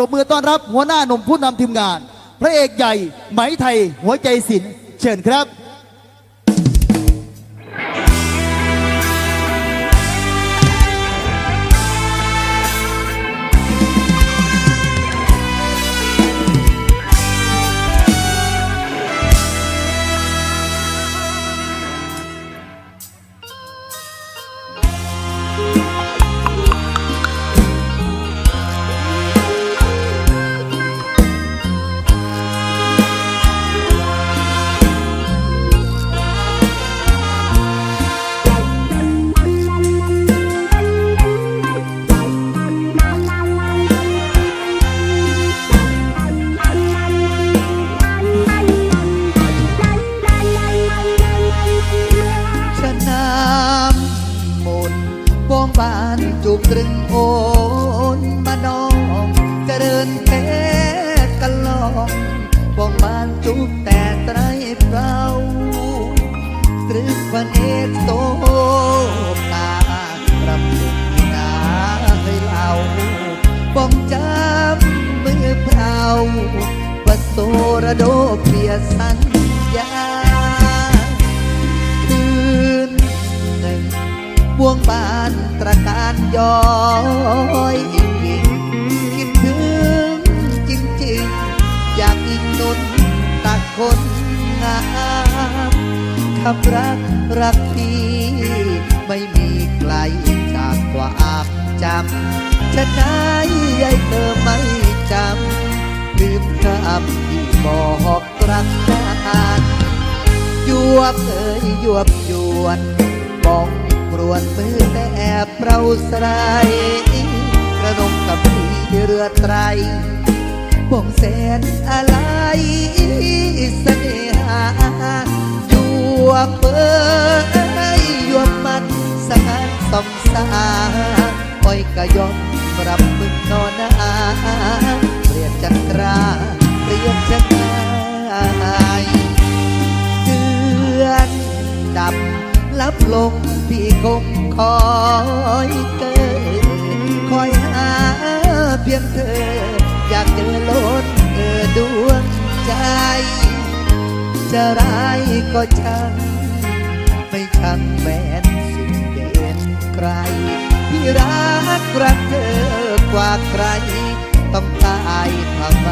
ตบมือต้อนรับหัวหน้าหนุ่มผู้นำทีมงาน พระเอกใหญ่ไหมไทยหัวใจศิลป์เชิญครับานจูบตรึงโอนมาน้องเจริญแท้กันลองวงบานจูบแต่ไตรเปล่าตรึกวันเอกโตการำลึกนาให้เราบ่มจำมือเปล่าวัดโสระโดเปียสัญญา บวงบานตระการย้อยอิงอิงคิดถึงจริงๆ อยากอีกนุนตักคนงามคำรักรักพี่ไม่มีไกลจากความจำฉันไหนยายเธอไม่จำลืมคำที่บอกรักกันยวบเอ่ยยวบยวนบองก รวนมือแต่แอบเราสลายกระนงกับพี่เรือไตรบ่งแสนอะไรเสน่หายวบเอ่ยยวบมันสงานสองสาคอยกะยอมรับมึงนอนนา บลงพี่คงคอยเกินคอยหาเพียงเธอ อยากเจอล้นเธอดวงใจ จะร้ายก็ช่างไม่ช่างแม้นสิ่งเด่นใครที่รักรักเธอกว่าใคร ต้องตายทำไม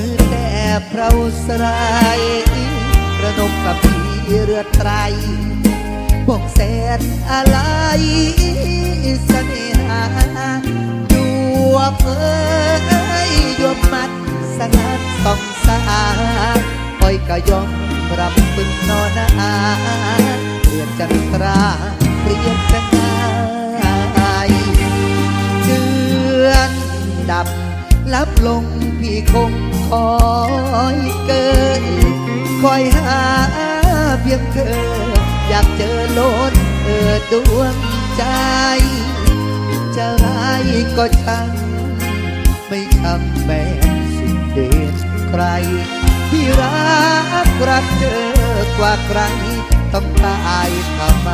กรวนมือแต่เพราสลายกระนมกับพี่เรือไตรบอกแสนอะไรเสน่หายวบเอ่ยยวบมัดสงัดต้องสาคอยกะยอมรับมึงนอนนาเปลี่ยนจันทราเปลี่ยนจันทรา ลับลงพี่คงคอยเกินคอยหาเพียงเธอ อยากเจอล้นเออดวงใจ จะร้ายก็ช่างไม่ช้ำแม้สิ่งเด่นใคร ที่รักรักเธอกว่าใครต้องตายทำไม